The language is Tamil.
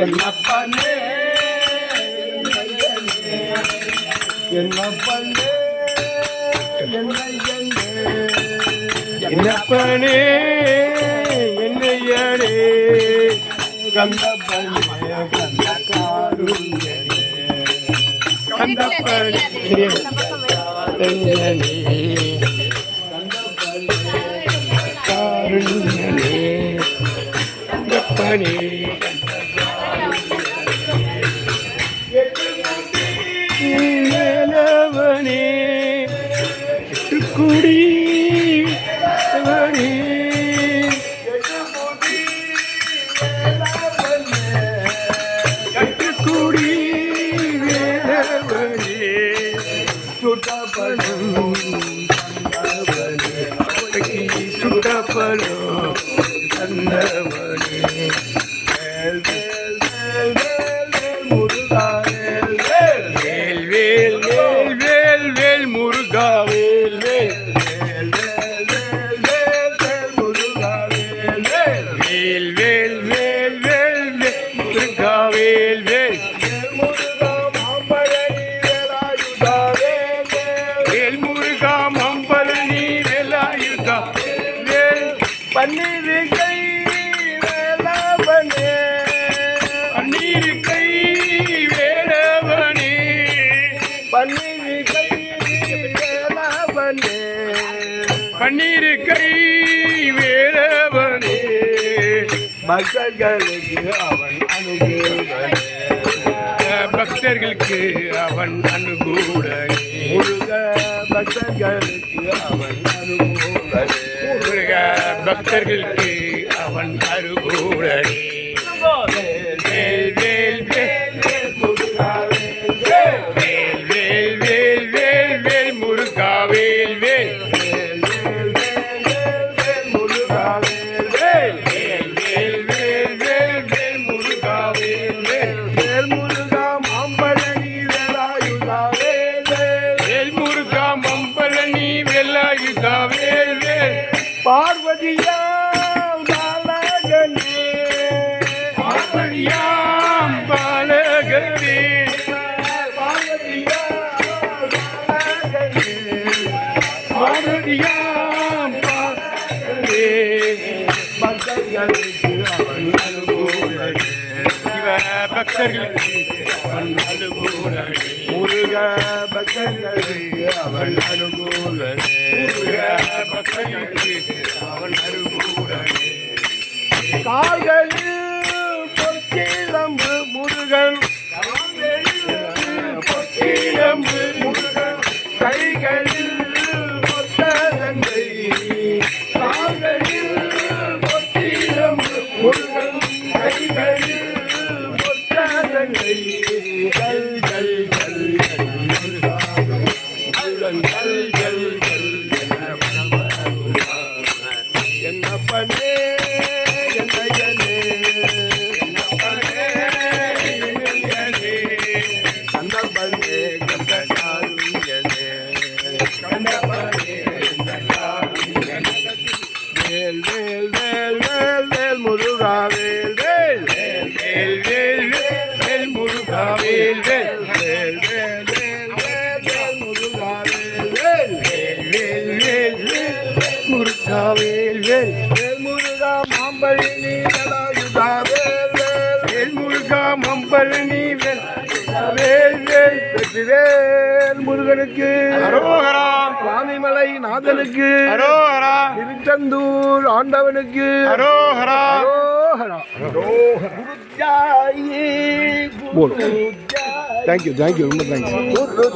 என்னப்பனே என்னப்பனே என்னப்பனே என்னையடே கந்தப்பனே கந்தக்காருண்யனே கந்தப்பனே என்னனே கந்தப்பனே வேலவனே குடி அவனே கட்டுக்குடி தந்தவனே பன்னீர் கை வேலவனே. பக்தர்களுக்கு அவன் அனுகூலனே பக்தர்களுக்கு அவன் அனுகூலனே முருக பக்தர்களுக்கு அவன் அனுகூலனே முருக பக்தர்களுக்கு அவன் அருகூலனே பார்வதியா பாலகனே. பார்வதியாம் பாலகனே. பார்வதியா பாலகனே. பார்வதியாம் பாலகனே. பக்தர்களுக்கு அவன் பக்தர்களுக்கு அவன் அனுகூலனே முருக பக்தர்களுக்கு அவன் அனுகூலனே. முருக பக்தர்களுக்கு அவன் அனுகூலனே. கால்களில் பொற்கிழம்பு முருகன். பொற்கிழம்பு முருகன். கைகளில் வேல் வேல் வேல் வேல் வேல் வேல் முருகா வேல் வேல் வேல் வேல் வேல் முருகா வேல் வேல் வேல் முருகா மாம்பழனி வேலாயுதா வேல் வேல் வேல் முருகா மம்பழனி வேல் வேல் வேல் வெற்றிவேல் முருகனுக்கு அரோகரா சுவாமிமலை நாதனுக்கு அரோகரா திருச்செந்தூர் ஆண்டவனுக்கு அரோகரா அரோகரா. குருஜாயி. Thank you thank you thanks